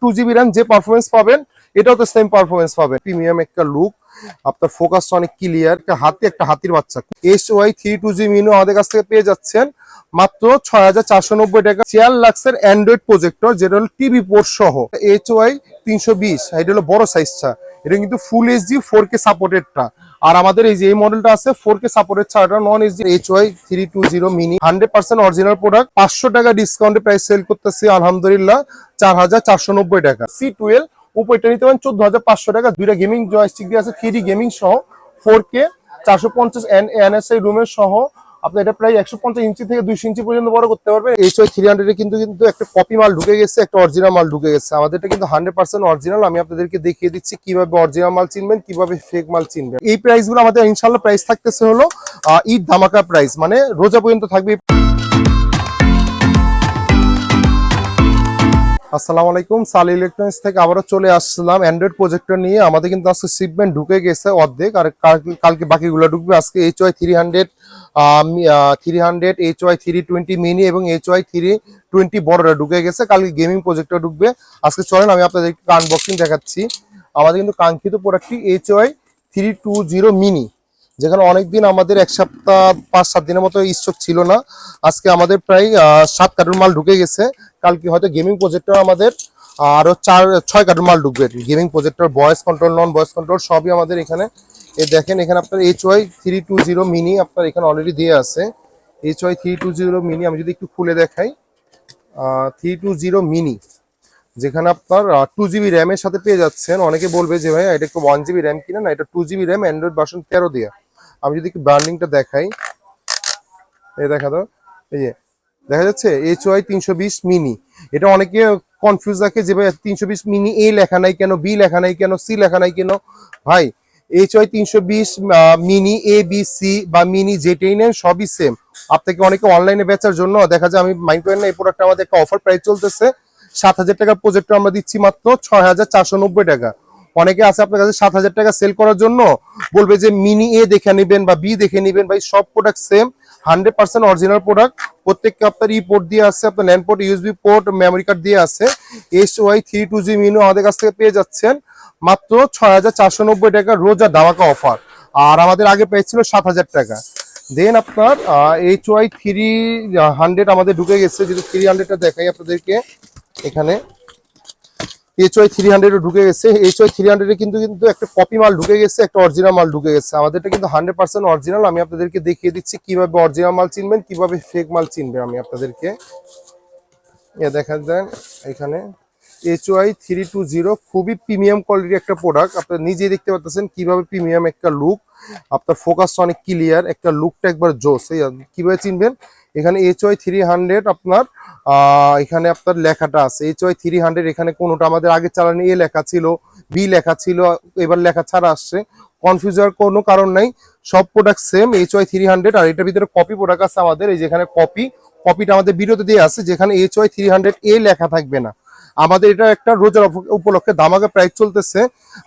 Two GB RAM যে performance পাবেন, এটাও তো সেম পারফরমেন্স পাবেন। প্রিমিয়াম একটা লুক আপনার ফোকাসটা অনেক ক্লিয়ার একটা হাতি, একটা হাতির বাচ্চা। S Y three two G mini আমাদের কাছ থেকে পেয়ে যাচ্ছেন মাত্র ছয় হাজার চারশো নব্বই টাকা। চেয়ার লাক্সের অ্যান্ড্রয়েড প্রজেক্টর যেটা হলো টিভি পোর্ট সহ। এইচ ওয়াই তিনশো বিশ এটা হলো বড় সাইজটা এটা কিন্তু ফুল এইচডি ফোর কে সাপোর্টেডটা আর আমাদের এই যে, এই মডেলটা আছে ফোর কে সাপোর্টেড ছাড়া non HD H Y three two zero mini hundred percent original product পাঁচশো টাকা ডিসকাউন্টে প্রাইস সেল করতেছি, আলহামদুলিল্লাহ, চার হাজার চারশো নব্বই টাকা। সি টুয়েলভ উপরটা নিতে পারেন চোদ্দ হাজার পাঁচশো টাকা। দুইটা গেমিং জয়স্টিক দিয়ে আছে থ্রি গেমিং সহ ফোর কে চারশো পঞ্চাশ এন এনএসআই রুমের সহ আপনি এটা প্রায় একশো পঞ্চাশ ইঞ্চি থেকে দুইশো ইঞ্চি পর্যন্ত বড় করতে পারবেন। এইচ ওয়াই থ্রি হান্ড্রেডে কিন্তু কিন্তু একটা কপি মাল ঢুকে গেছে, একটা অরিজিনাল মাল ঢুকে গেছে। আমাদের এটা কিন্তু হান্ড্রেড পার্সেন্ট অরিজিনাল আমি আপনাদেরকে দেখিয়ে দিচ্ছি কীভাবে অরিজিনাল মাল চিনবেন, কীভাবে ফেক মাল চিনবেন। এই প্রাইসগুলো আমাদের ইনশাল্লাহ প্রাইস থাকতেছে হলো ঈদ ধামাকা প্রাইস মানে রোজা পর্যন্ত থাকবে। আসসালামু আলাইকুম, সালি ইলেকট্রনিক্স থেকে আবারও চলে আসলাম অ্যান্ড্রয়েড প্রজেক্টর নিয়ে। আমাদের কিন্তু আজকে শিপমেন্ট ঢুকে গেছে অর্ধেক, আর কাল- কালকে বাকিগুলো ঢুকবে আজকে H Y three hundred three hundred H Y three twenty mini এবং এইচ ওয়াই থ্রি টোয়েন্টি বড়রা ঢুকে গেছে। কালকে গেমিং প্রজেক্টর ঢুকবে। আজকে চলেন, আমি আপনাদেরকে আনবক্সিং দেখাচ্ছি। আমাদের কিন্তু কাঙ্ক্ষিত প্রোডাক্টটি H Y three two zero mini যেখানে অনেকদিন আমাদের এক সপ্তাহ, পাঁচ, সাত দিনের মতো স্টক ছিল না। আজকে আমাদের প্রায় সাত কার্টুন মাল ঢুকে গেছে। কালকে হয়তো গেমিং প্রজেক্টর আমাদের আরও চার, ছয় কার্টুন মাল ঢুকবে। Gaming projector voice control non voice control সবই আমাদের এখানে। এ দেখেন, এখানে আপনার H Y three two zero mini আপনার এখানে অলরেডি দিয়ে আছে। H Y three two zero mini আমি যদি একটু খুলে দেখাই। থ্রি টু জিরো মিনি যেখানে আপনার টু জিবি র্যামের সাথে পেয়ে যাচ্ছেন। অনেকে বলবে যে ভাই এটা একটু ওয়ান জিবি র্যাম কিনা? না, এটা two GB RAM Android version তেরো দিয়ে। আমি যদি একটু দেখাই, এই দেখা তো এই যে, দেখা যাচ্ছে এইচ ওয়াই তিনশো বিশ মিনি এটা অনেকে কনফিউজ রাখে যে ভাই তিনশো বিশ মিনি এ লেখা নাই কেন বি লেখা নাই কেন সি লেখা নাই কেন? ভাই এইচ ওয়াই তিনশো বিশ মিনি এ বি সি বা মিনি যেটাই নেন, সবই সেম আপনাকে অনেকে অনলাইনে বেচার জন্য দেখা যায়, আমি মাইন্ড করেন না, এই প্রোডাক্টটা আমাদের একটা অফার প্রাইস চলতেছে। সাত হাজার টাকার প্রজেক্টর আমরা দিচ্ছি মাত্র ছয় হাজার চারশো নব্বই টাকা। অনেকে আছে আপনার কাছে সাত হাজার টাকা সেল করার জন্য, বলবে যে মিনি এ দেখে নেবেন বা বি দেখে নেবেন, ভাই সব product same hundred percent original product প্রত্যেককে আপনার ই পোর্ট দিয়ে আছে, আপনার LAN port USB port memory card দিয়ে আছে। S Y three two G mini আমাদের কাছ থেকে পেয়ে যাচ্ছেন মাত্র ছয় হাজার চারশো নব্বই টাকা রোজা ধামাকা অফার আর আমাদের আগে প্রাইস ছিল সাত হাজার টাকা। দেন আপনার এইচ ওয়াই থ্রি হান্ড্রেড আমাদের ঢুকে গেছে, যদি থ্রি হান্ড্রেডটা দেখাই আপনাদেরকে, এখানে। এইচ ওয়াই থ্রি হান্ড্রেডও ঢুকে গেছে। এইচ ওয়াই থ্রি হান্ড্রেডে কিন্তু কিন্তু একটা কপি মাল ঢুকে গেছে, একটা অরিজিনাল মাল ঢুকে গেছে। আমাদেরটা কিন্তু হান্ড্রেড পার্সেন্ট অরিজিনাল আমি আপনাদেরকে দেখিয়ে দিচ্ছি কীভাবে অরিজিনাল মাল চিনবেন, কীভাবে ফেক মাল চিনবেন আমি আপনাদেরকে। এ দেখা দেন, এখানে। H Y three two zero খুবই প্রিমিয়াম কোয়ালিটির একটা প্রোডাক্ট আপনারা নিজেই দেখতে পাচ্ছেন কীভাবে প্রিমিয়াম একটা লুক আপনার ফোকাসটা অনেক ক্লিয়ার একটা লুকটা একবার জোস এই কীভাবে চিনবেন? এখানে এইচ ওয়াই থ্রি হান্ড্রেড আপনার এখানে আপনার লেখাটা আছে। এইচ ওয়াই থ্রি হান্ড্রেড এখানে কোনোটা আমাদের আগে চালানি এ লেখা ছিল বি লেখা ছিল, এবার লেখা ছাড়া আসছে। কনফিউজার কোনো কারণ নাই, সব product same H Y three hundred আর এটার ভিতরে কপি প্রোডাক্ট আছে আমাদের, এই যেখানে কপি কপিটা আমাদের বিরতি দিয়ে আছে, যেখানে এইচ ওয়াই থ্রি হান্ড্রেড এ লেখা থাকবে না। আমাদের এটা একটা রোজার উপ- উপলক্ষে দামাকে প্রাইস চলতেছে।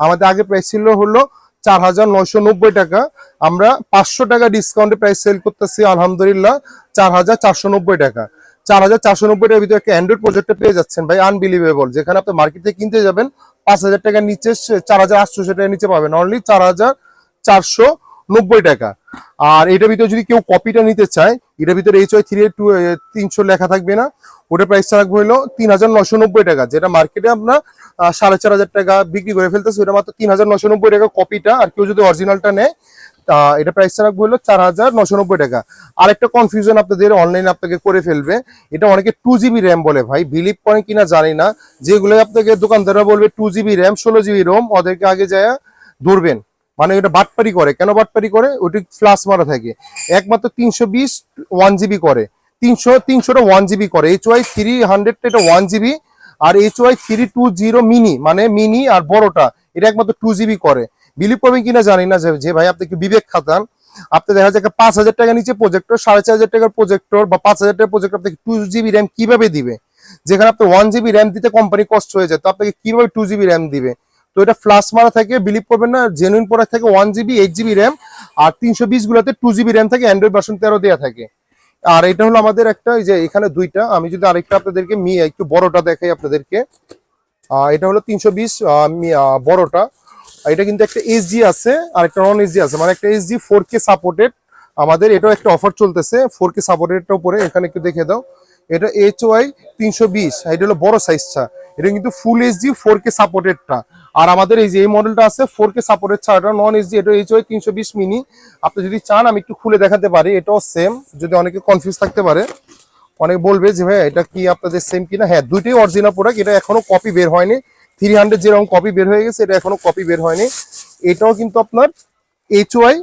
আমাদের আগে প্রাইস ছিল হলো চার হাজার নয়শো নব্বই টাকা। আমরা পাঁচশো টাকা ডিসকাউন্টে প্রাইস সেল করতেছি, আলহামদুলিল্লাহ চার হাজার চারশো নব্বই টাকা। চার হাজার চারশো নব্বই টাকার ভিতরে একটা অ্যান্ড্রয়েড প্রজেক্টে পেয়ে যাচ্ছেন ভাই আনবিলিভেবল যেখানে আপনি মার্কেট থেকে কিনতে যাবেন, পাঁচ হাজার টাকার নিচে চার হাজার আটশো টাকার নিচে পাবেন। অনলি চার হাজার চারশো নব্বই টাকা। আর এটার ভিতরে যদি কেউ কপিটা নিতে চায় এটার ভিতরে এইচ ওয়াই থ্রি টু তিনশো লেখা থাকবে না। ওটার প্রাইসটা রাখব হলো তিন হাজার নশো নব্বই টাকা যেটা মার্কেটে আহ, সাড়ে চার হাজার টাকা বিক্রি করে ফেলতেছি। ওটা মাত্র তিন হাজার নশো নব্বই টাকা কপিটা আর কেউ যদি অরিজিনালটা নেয় তা এটা প্রাইসটা রাখব হলো চার হাজার নশো নব্বই টাকা। আরেকটা কনফিউশন আপনাদের অনলাইনে আপনাকে করে ফেলবে। এটা অনেকে টু জিবি র্যাম বলে ভাই বিলিভ করেন কিনা জানি না। যেগুলো আপনাকে দোকানদাররা বলবে টু জিবি র্যাম ষোলো জিবি রোম ওদেরকে আগে যায় ধরবেন। মানে এটা বাটপারি করে। কেন বাটপারি করে? ওটি ফ্লাশ মারা থাকে। একমাত্র তিনশো বিশ ওয়ান জিবি করে। তিনশো, তিনশোটা ওয়ান জিবি করে। এইচ ওয়াই থ্রি হান্ড্রেডটা এটা ওয়ান জিবি আর H Y three two zero mini মানে মিনি আর বড়টা, এটা একমাত্র টু জিবি করে। বিলিভ করবেন কিনা জানি না যে ভাই আপনি একটু বিবেক খাতান আপনি দেখা যাচ্ছে পাঁচ হাজার টাকা নিচে প্রজেক্টর সাড়ে চার হাজার টাকার প্রজেক্টর বা পাঁচ হাজার টাকার প্রজেক্টর আপনাকে টু জিবি র্যাম কীভাবে দিবে? যেখানে আপনি ওয়ান জিবি র্যাম দিতে কোম্পানি কষ্ট হয়ে যায়, তো আপনাকে কীভাবে টু জিবি র্যাম দিবে? এটা ফ্লাশ মারা থাকে বিলিভ করবেন না জেনুইন প্রোডাক্ট থাকে one GB eight GB RAM আর তিনশো বিশ গুলোতে টু জিবি র্যাম থাকে অ্যান্ড্রয়েড ভার্সন তেরো দেওয়া থাকে। আর এটা হলো আমাদের একটা যে এখানে দুইটা, আমি যদি আরেকটা আপনাদেরকে মি, একটু বড়টা দেখাই আপনাদেরকে। এটা হলো তিনশো বিশ বড়টা। এটা কিন্তু একটা এইচডি আছে, আর একটা নন এইচডি আছে। মানে একটা এইচডি ফোর কে সাপোর্টেড আমাদের, এটাও একটা অফার চলতেছে ফোর কে সাপোর্টেডটা উপরে, এখানে একটু দেখে দাও। এটা এইচ ওয়াই তিনশো বিশ এটা হলো বড় সাইজটা এটা কিন্তু ফুল এইচডি ফোর কে সাপোর্টেডটা আর আমাদের এই যে এই মডেলটা আছে ফোর কে সাপোর্টের ছাড়া নন এইচডি এটা এইচ ওয়াই তিনশো বিশ মিনি আপনি যদি চান, আমি একটু খুলে দেখাতে পারি, এটাও সেম যদি অনেকে কনফিউজ থাকতে পারে। অনেক বলবে যে ভাই এটা কি আপনাদের সেম কিনা? হ্যাঁ দুইটাই অরিজিনাল প্রোডাক্ট এটা এখনও কপি বের হয়নি। থ্রি হান্ড্রেড যেরকম কপি বের হয়ে গেছে, এটা এখনও কপি বের হয়নি। এটাও কিন্তু আপনার H Y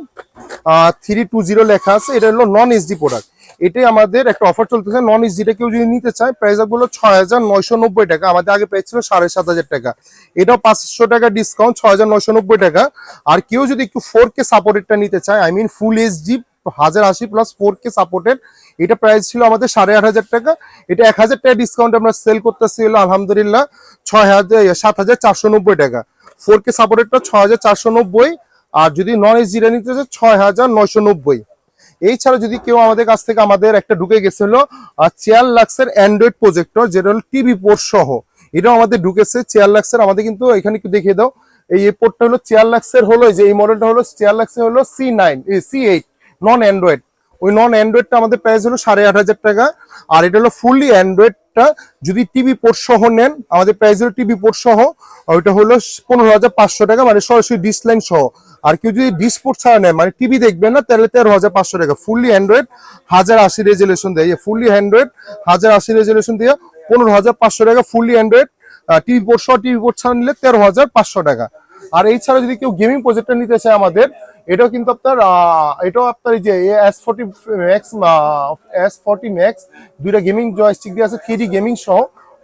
three two zero লেখা আছে, এটা হলো নন এইচডি প্রোডাক্ট এটাই আমাদের একটা অফার চলতেছে। নন এইচডিটা কেউ যদি নিতে চায় প্রাইস হলো ছয় হাজার নয়শো নব্বই টাকা। আমাদের আগে প্রাইস ছিল সাড়ে সাত হাজার টাকা। এটাও পাঁচশো টাকা ডিসকাউন্ট ছয় হাজার নয়শো নব্বই টাকা। আর কেউ যদি একটু ফোর কে সাপোর্টেডটা নিতে চায় আই মিন ফুল এইচডি হাজার আশি প্লাস ফোর কে সাপোর্টেড এটা প্রাইস ছিল আমাদের সাড়ে আট হাজার টাকা। এটা এক হাজার টাকা ডিসকাউন্ট আমরা সেল করতেছি হলো, আলহামদুলিল্লাহ, ছয় হাজার সাত হাজার চারশো নব্বই টাকা। ফোর কে সাপোর্টেডটা ছয় হাজার চারশো নব্বই, আর যদি নন এইচডিটা নিতে চায়, ছয় হাজার নয়শো নব্বই। এছাড়া যদি কেউ আমাদের কাছ থেকে আমাদের একটা ঢুকে গেছে হলো চেয়ার লাক্সের অ্যান্ড্রয়েড প্রজেক্টর যেটা হলো টিভি পোর্ট সহ। এটাও আমাদের ঢুকেছে চেয়ার লাক্সের আমাদের কিন্তু এখানে একটু দেখিয়ে দাও। এই পোর্টটা হলো চেয়ার লাক্সের হলো যে এই মডেলটা হলো চেয়ার লাক্সের হলো C nine C eight non Android ওই নন অ্যান্ড্রয়েডটা আমাদের প্রাইস হলো সাড়ে আট হাজার টাকা, আর এটা হলো ফুললি অ্যান্ড্রয়েডটা যদি টিভি পোর্ট সহ নেন, আমাদের প্রাইস হলো টিভি পোর্ট সহ, ওইটা হলো পনেরো হাজার পাঁচশো টাকা মানে সরাসরি ডিস লাইন সহ। আর কেউ যদি ডিসপোর্ট ছাড়া নেয় মানে টিভি দেখবেন না, তাহলে তেরো হাজার পাঁচশো টাকা। ফুললি অ্যান্ড্রয়েড হাজার আশি রেজুলেশন দেয় ফুললি অ্যান্ড্রয়েড হাজার আশি রেজুলেশন দিয়ে পনেরো হাজার পাঁচশো টাকা ফুললি অ্যান্ড্রয়েড টিভি পোর্ট সহ টিভি পোর্ট ছাড়া নিলে তেরো হাজার পাঁচশো টাকা। আর এই ছাড়া যদি কেউ গেমিং প্রজেক্টটা নিতে চায় আমাদের এটাও কিন্তু আপনার এটাও আপনার এই যে S forty max S forty max দুইটা গেমিং জয়স্টিক দিয়ে আছে থ্রি গেমিং সহ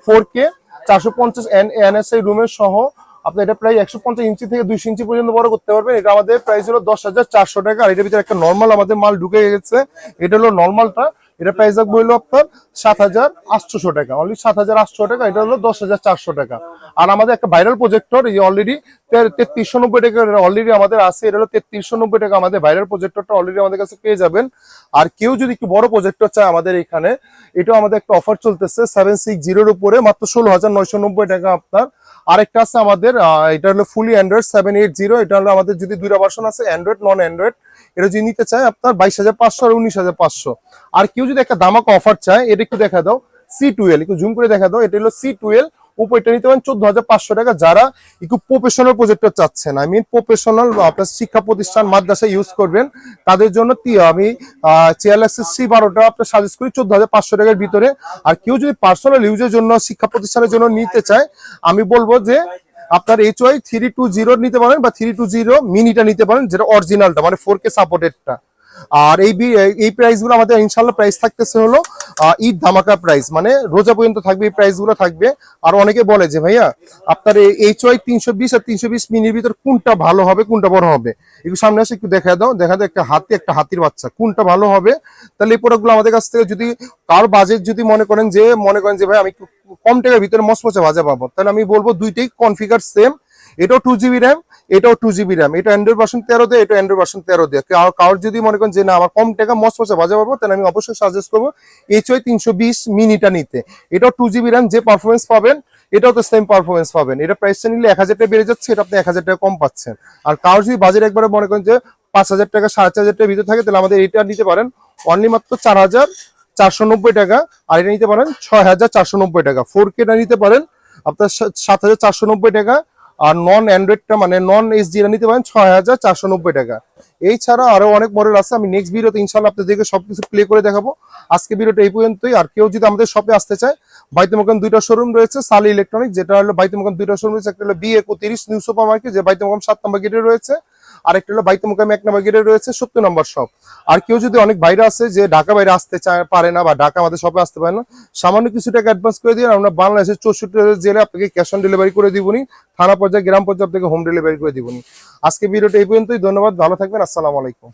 ফোর কে চারশো পঞ্চাশ এন এনএসআই রুমের সহ, আপনি এটা প্রায় একশো পঞ্চাশ ইঞ্চি থেকে দুইশো ইঞ্চি পর্যন্ত বড় করতে পারবেন। এটা আমাদের প্রাইস হলো দশ হাজার চারশো টাকা। আর এটার ভিতরে একটা নর্মাল আমাদের মাল ঢুকে গেছে। এটা হলো নর্মালটা এটা প্রাইস রাখব হলো আপনার সাত হাজার আটশোশো টাকা। অনলি সাত হাজার আটশো টাকা, এটা হলো দশ হাজার চারশো টাকা। আর আমাদের একটা ভাইরাল প্রজেক্টর এই অলরেডি তেত্রিশশো নব্বই টাকা অলরেডি আমাদের আছে, এটা হলো তেত্রিশশো নব্বই টাকা। আমাদের ভাইরাল প্রজেক্টরটা অলরেডি আমাদের কাছে পেয়ে যাবেন। আর কেউ যদি একটু বড় প্রজেক্টর চায় আমাদের এখানে, এটাও আমাদের একটা অফার চলতেছে সেভেন সিক্স জিরোর উপরে, মাত্র ষোলো হাজার নয়শো নব্বই টাকা আপনার আরেকটা আছে আমাদের এটা হলো fully Android seven eight zero এটা হলো আমাদের যদি দুইটা ভার্সন আছে অ্যান্ড্রয়েড নন অ্যান্ড্রয়েড এটা যদি নিতে চায় আপনার বাইশ হাজার পাঁচশো আর উনিশ হাজার পাঁচশো। আর কেউ যদি একটা দামাক অফার চায়, এটা একটু দেখা দাও সি টুয়েলভ একটু জুম করে দেখা দাও, এটা হলো সি টুয়েলভ উপরটা নিতে পারেন চোদ্দ হাজার পাঁচশো টাকা। যারা একটু প্রফেশনাল প্রজেক্টর চাচ্ছেন আই মিন প্রফেশনাল আপনার শিক্ষা প্রতিষ্ঠান, মাদ্রাসা ইউজ করবেন, তাদের জন্য আমি চেয়ারলেক্সের সি বারোটা আপনার সাজেস্ট করি চোদ্দ হাজার পাঁচশো টাকার ভিতরে। আর কেউ যদি পার্সোনাল ইউজের জন্য, শিক্ষা প্রতিষ্ঠানের জন্য নিতে চায়, আমি বলব যে আপনার H Y three two zero নিতে পারেন বা থ্রি টু জিরো মিনিটা নিতে পারেন, যেটা অরিজিনালটা মানে ফোর কে সাপোর্টেডটা আর এই এই প্রাইসগুলো আমাদের ইনশাল্লাহ প্রাইস থাকতেছে হলো ঈদ ধামাকা প্রাইস মানে রোজা পর্যন্ত থাকবে, এই প্রাইসগুলো থাকবে। আর অনেকে বলে যে, ভাইয়া, আপনার এইচ ওয়াই তিনশো বিশ আর তিনশো বিশ মিনির ভিতর কোনটা ভালো হবে, কোনটা বড় হবে? একটু সামনে আসে একটু দেখা দাও দেখা দাও, একটা হাতি, একটা হাতির বাচ্চা, কোনটা ভালো হবে? তাহলে এই প্রোডাক্টগুলো আমাদের কাছ থেকে যদি কার বাজেট যদি মনে করেন যে, মনে করেন যে, ভাই, আমি কম টাকার ভিতরে মসমসে ভাজা পাবো। তাহলে আমি বলব দুইটাই কনফিগার সেম এটাও টু জিবি র্যাম এটাও টু জিবি র্যাম এটা অ্যান্ড্রয়েড ভার্সন তেরো দেয়, এটা অ্যান্ড্রয়েড ভার্সন তেরো দেয়। কার- কারোর যদি মনে করেন যে, না, আমার কম টাকা, মস্ত মশা বাজা পাবো তাহলে আমি অবশ্যই সাজেস্ট করব এইচ ওয়াই তিনশো বিশ মিনিটা নিতে। এটাও টু জিবি র্যাম যে পারফরমেন্স পাবেন, এটাও তো সেম পারফরমেন্স পাবেন। এটা প্রাইসটা নিলে এক হাজার টাকা বেড়ে যাচ্ছে, এটা আপনি এক হাজার টাকা কম পাচ্ছেন। আর কারোর যদি বাজেট একবারে মনে করেন যে, পাঁচ হাজার টাকা, সাড়ে চার হাজার ভিতরে থাকে, তাহলে আমাদের এটা নিতে পারেন। অনলি মাত্র চার হাজার চারশো নব্বই টাকা, আর এটা নিতে পারেন ছয় হাজার চারশো নব্বই টাকা। ফোর কেটা নিতে পারেন, আপনার সাত হাজার চারশো নব্বই টাকা আর নন অ্যান্ড্রয়েডটা মানে নন এইচডি নিতে পারেন ছয় হাজার চারশো নব্বই টাকা। এছাড়া ছাড়া আরও অনেক মডেল আছে, আমি নেক্সট ভিডিওতে ইনশাল্লাহ আপনাদেরকে সবকিছু প্লে করে দেখাবো। আজকে ভিডিওটা এই পর্যন্তই, আর কেউ যদি আমাদের শপে আসতে চায় বাইতে মোকাম দুইটা শোরুম রয়েছে সালি ইলেকট্রনিক যেটা হলো বাইতে মোকাম দুইটা শোরুম রয়েছে, একটা হলো বি একত্রিশ নিউ সুপার মার্কেট যে বাইতে মোকাম সাত নম্বর গেটে রয়েছে। আর একটা হলো বাইতে মোকাম এক নম্বর গেটে রয়েছে সত্তর নম্বর শপ। আর কেউ যদি অনেক বাইরে আছে যে ঢাকা বাইরে আসতে পারে না বা ঢাকা আমাদের শপে আসতে পারে না, সামান্য কিছু টাকা অ্যাডভান্স করে দিন আমরা বাংলাদেশের চৌষট্টি জেলে আপনাকে ক্যাশ অন ডেলিভারি করে দিবনি, থানা পর্যায়ে, গ্রাম পর্যায়ে আপনাকে হোম ডেলিভারি করে দিবনি। আজকে ভিডিওটা এই পর্যন্তই, ধন্যবাদ, ভালো থাকবেন, আসসালামু আলাইকুম।